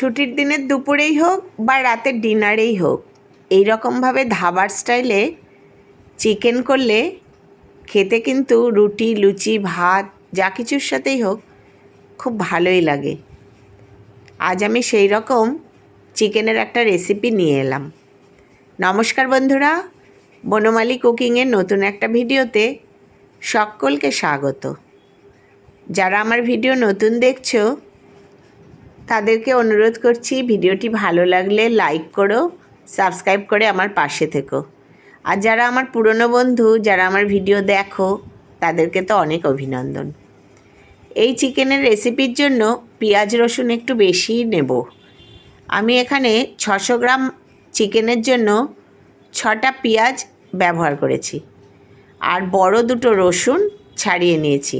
ছুটির দিনের দুপুরেই হোক বা রাতের ডিনারেই হোক, এই রকমভাবে ধাবার স্টাইলে চিকেন করলে খেতে কিন্তু রুটি, লুচি, ভাত, যা কিছুর সাথেই হোক খুব ভালোই লাগে। আজ আমি সেই রকম চিকেনের একটা রেসিপি নিয়ে এলাম। নমস্কার বন্ধুরা, বনমালী কুকিংয়ের নতুন একটা ভিডিওতে সকলকে স্বাগত। যারা আমার ভিডিও নতুন দেখছ তাদেরকে অনুরোধ করছি ভিডিওটি ভালো লাগলে লাইক করো, সাবস্ক্রাইব করে আমার পাশে থেকো। আর যারা আমার পুরনো বন্ধু, যারা আমার ভিডিও দেখো, তাদেরকে তো অনেক অভিনন্দন। এই চিকেনের রেসিপির জন্য পেঁয়াজ রসুন একটু বেশিই নেব। আমি এখানে ছশো গ্রাম চিকেনের জন্য ছটা পেঁয়াজ ব্যবহার করেছি। আর বড় দুটো রসুন ছাড়িয়ে নিয়েছি।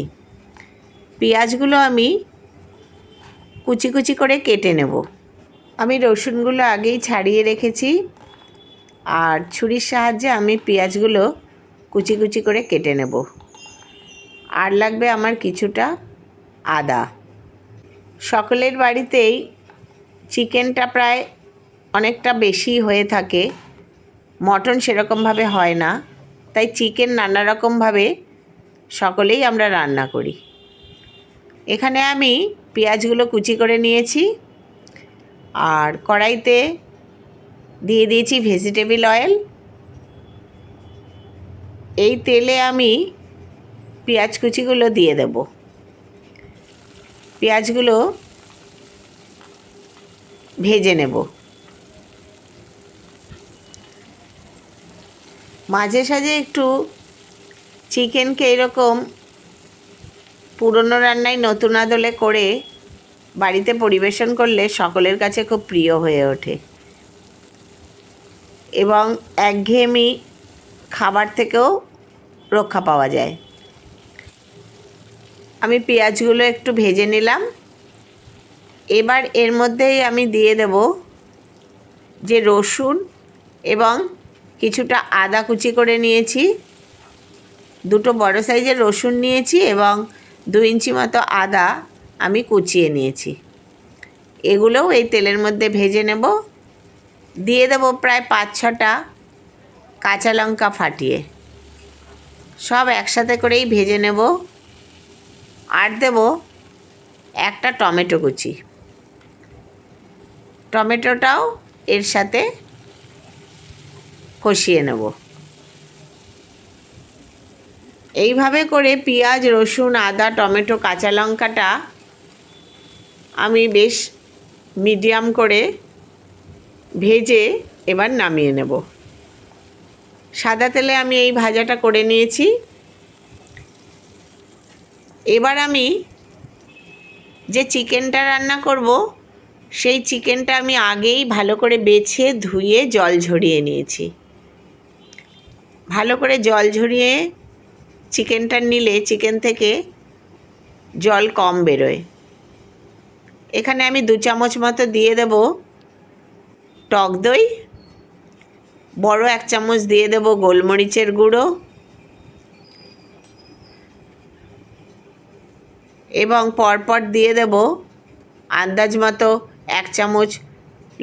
পেঁয়াজগুলো আমি কুচি কুচি করে কেটে নেব। আমি রসুনগুলো আগেই ছাড়িয়ে রেখেছি। আর ছুরির সাহায্যে আমি পেঁয়াজগুলো কুচি কুচি করে কেটে নেব। আর লাগবে আমার কিছুটা আদা। সকলের বাড়িতেই চিকেনটা প্রায় অনেকটা বেশি হয়ে থাকে। মটন সেরকমভাবে হয় না। তাই চিকেন নানা রকমভাবে সকলেই আমরা রান্না করি। এখানে আমি পেঁয়াজগুলো কুচি করে নিয়েছি। আর কড়াইতে দিয়ে দিয়েছি ভেজিটেবিল অয়েল এই তেলে আমি পেঁয়াজ কুচিগুলো দিয়ে দেব। পেঁয়াজগুলো ভেজে নেব। মাঝে সাঝে একটু চিকেনকে এরকম পুরনো রান্নায় নতুন আদলে করে বাড়িতে পরিবেশন করলে সকলের কাছে খুব প্রিয় হয়ে ওঠে। এবং একঘেয়েমি খাবার থেকেও রক্ষা পাওয়া যায়। আমি পেঁয়াজগুলো একটু ভেজে নিলাম। এবার এর মধ্যেই আমি দিয়ে দেব যে রসুন এবং কিছুটা আদা কুচি করে নিয়েছি। দুটো বড় সাইজের রসুন নিয়েছি এবং দু ইঞ্চি মতো আদা আমি কুচিয়ে নিয়েছি। এগুলোও এই তেলের মধ্যে ভেজে নেব। দিয়ে দেবো প্রায় পাঁচ, ছটা কাঁচা লঙ্কা ফাটিয়ে। সব একসাথে করেই ভেজে নেব। আর দেব একটা টমেটো কুচি। টমেটোটাও এর সাথে কষিয়ে নেব। এইভাবে করে পেঁয়াজ, রসুন, আদা, টমেটো, কাঁচা লঙ্কাটা আমি বেশ মিডিয়াম করে ভেজে এবার নামিয়ে নেব। সাদা তেলে আমি এই ভাজাটা করে নিয়েছি। এবার আমি যে চিকেনটা রান্না করব, সেই চিকেনটা আমি আগেই ভালো করে বেছে ধুয়ে জল ঝরিয়ে নিয়েছি। ভালো করে জল ঝরিয়ে চিকেনটা নিলে চিকেন থেকে জল কম বেরোয়। এখানে আমি দু চামচ মতো দিয়ে দেব টক দই, বড় এক চামচ দিয়ে দেব গোলমরিচের গুঁড়ো এবং পরপর দিয়ে দেব আন্দাজ মতো এক চামচ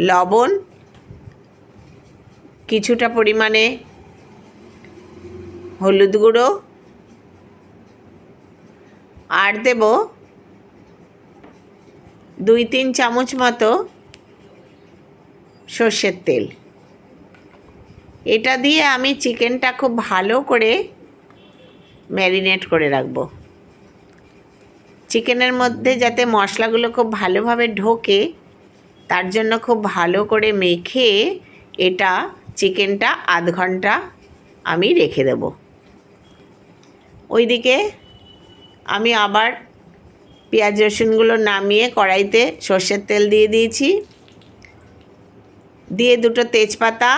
লবণ। কিছুটা পরিমাণে হলুদ গুঁড়ো আর দেব দুই তিন চামচ মতো সর্ষের তেল। এটা দিয়ে আমি চিকেনটা খুব ভালো করে ম্যারিনেট করে রাখব। চিকেনের মধ্যে যাতে মশলাগুলো খুব ভালোভাবে ঢোকে, তার জন্য খুব ভালো করে মেখে এটা চিকেনটা আধ ঘণ্টা আমি রেখে দেব। ওইদিকে আমি আবার পেঁয়াজ রসুনগুলো নামিয়ে কড়াইতে সর্ষের তেল দিয়ে দিয়েছি। দিয়ে দুটো তেজপাতা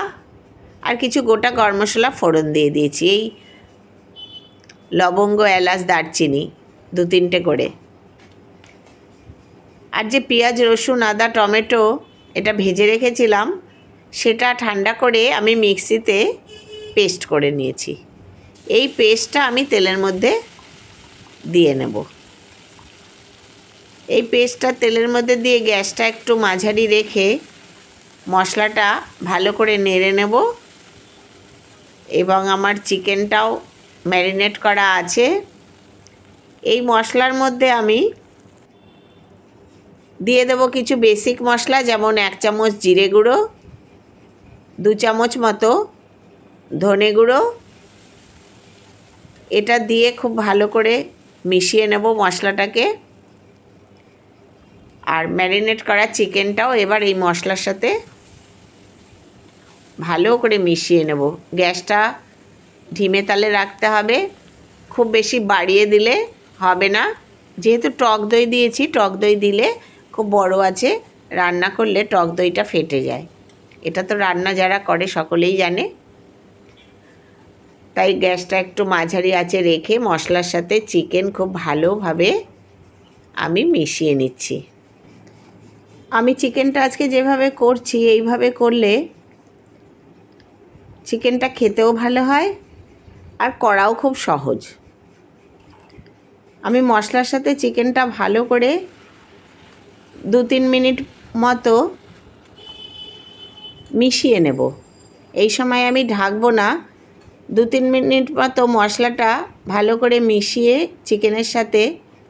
আর কিছু গোটা গরম মশলা ফোড়ন দিয়ে দিয়েছি। এই লবঙ্গ, এলাচ, দারচিনি দু তিনটে করে। আর যে পেঁয়াজ, রসুন, আদা, টমেটো এটা ভেজে রেখেছিলাম, সেটা ঠান্ডা করে আমি মিক্সিতে পেস্ট করে নিয়েছি। এই পেস্টটা আমি তেলের মধ্যে দিয়ে নেব। এই পেস্টটা তেলের মধ্যে দিয়ে গ্যাসটা একটু মাঝারি রেখে মশলাটা ভালো করে নেড়ে নেব। এবং আমার চিকেনটাও ম্যারিনেট করা আছে। এই মশলার মধ্যে আমি দিয়ে দেবো কিছু বেসিক মশলা, যেমন এক চামচ জিরে গুঁড়ো, দু চামচ মতো ধনে গুঁড়ো। এটা দিয়ে খুব ভালো করে মিশিয়ে নেব মশলাটাকে। আর ম্যারিনেট করা চিকেনটাও এবার এই মশলার সাথে ভালো করে মিশিয়ে নেব। গ্যাসটা ধিমে তালে রাখতে হবে। খুব বেশি বাড়িয়ে দিলে হবে না। যেহেতু টক দই দিয়েছি, টক দই দিলে খুব বড় আছে। রান্না করলে টক দইটা ফেটে যায়। এটা তো রান্না যারা করে সকলেই জানে। তাই গ্যাসটা একটু মাঝারি আছে রেখে মশলার সাথে চিকেন খুব ভালোভাবে আমি মিশিয়ে নিচ্ছি। আমি চিকেনটা আজকে যেভাবে করছি, এইভাবে করলে চিকেনটা খেতেও ভালো হয় আর করাও খুব সহজ। আমি মশলার সাথে চিকেনটা ভালো করে দু তিন মিনিট মতো মিশিয়ে নেব। এই সময় আমি ঢাকবো না দু তিন মিনিট মতো মশলাটা ভালো করে মিশিয়ে চিকেনের সাথে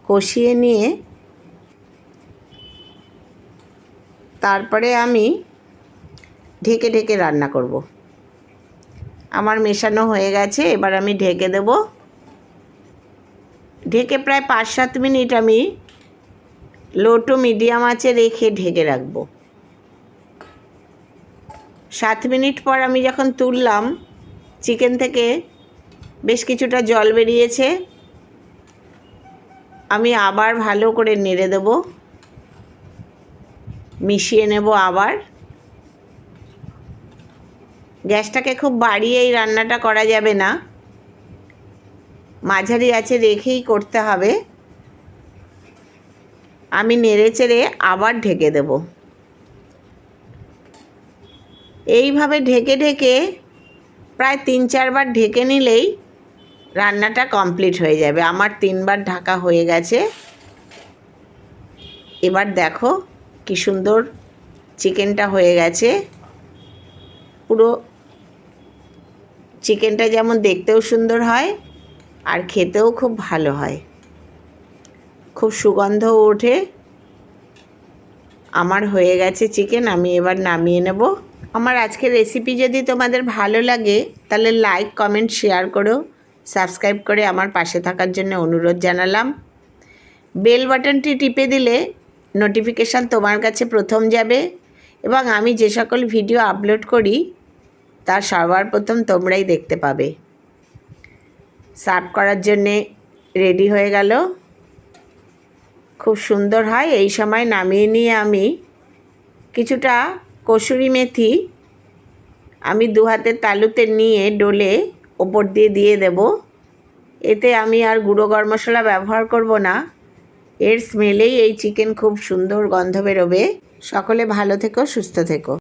কষিয়ে নিয়ে তারপরে আমি ঢেকে ঢেকে রান্না করব। আমার মেশানো হয়ে গেছে, এবার আমি ঢেকে দেব। ঢেকে প্রায় পাঁচ সাত মিনিট আমি লো টু মিডিয়াম আঁচে রেখে ঢেকে রাখব। সাত মিনিট পর আমি যখন তুললাম চিকেন থেকে বেশ কিছুটা জল বেরিয়েছে। আমি আবার ভালো করে নেড়ে দেব। মিশিয়ে নেব আবার। গ্যাসটাকে খুব বাড়িয়ে এই রান্নাটা করা যাবে না। মাঝারি আছে রেখেই করতে হবে। আমি নেড়ে চেড়ে আবার ঢেকে দেব। এইভাবে ঢেকে ঢেকে প্রায় তিন, চারবার ঢেকে নিলেই রান্নাটা কমপ্লিট হয়ে যাবে। আমার তিনবার ঢাকা হয়ে গেছে। এবার দেখো কি সুন্দর চিকেনটা হয়ে গেছে। পুরো চিকেনটা যেমন দেখতেও সুন্দর হয় আর খেতেও খুব ভালো হয়। খুব সুগন্ধও ওঠে। আমার হয়ে গেছে চিকেন, আমি এবার নামিয়ে নেব। আমার আজকের রেসিপি যদি তোমাদের ভালো লাগে, তাহলে লাইক কমেন্ট শেয়ার করো। সাবস্ক্রাইব করে আমার পাশে থাকার জন্য অনুরোধ জানালাম। বেল বাটনটি টিপে দিলে নোটিফিকেশান তোমার কাছে প্রথম যাবে এবং আমি যে সকল ভিডিও আপলোড করি, তার সবার প্রথম তোমরাই দেখতে পাবে। সার্ভ করার জন্যে রেডি হয়ে গেল। খুব সুন্দর হয়। এই সময় নামিয়ে নিয়ে আমি কিছুটা কসুরি মেথি আমি দু হাতের তালুতে নিয়ে ডোলে ওপর দিয়ে দিয়ে দেব। এতে আমি আর গুঁড়ো গরম মশলা ব্যবহার করব না। এর স্মেলেই এই চিকেন খুব সুন্দর গন্ধ বেরোবে। সকলে ভালো থেকো, সুস্থ থেকো।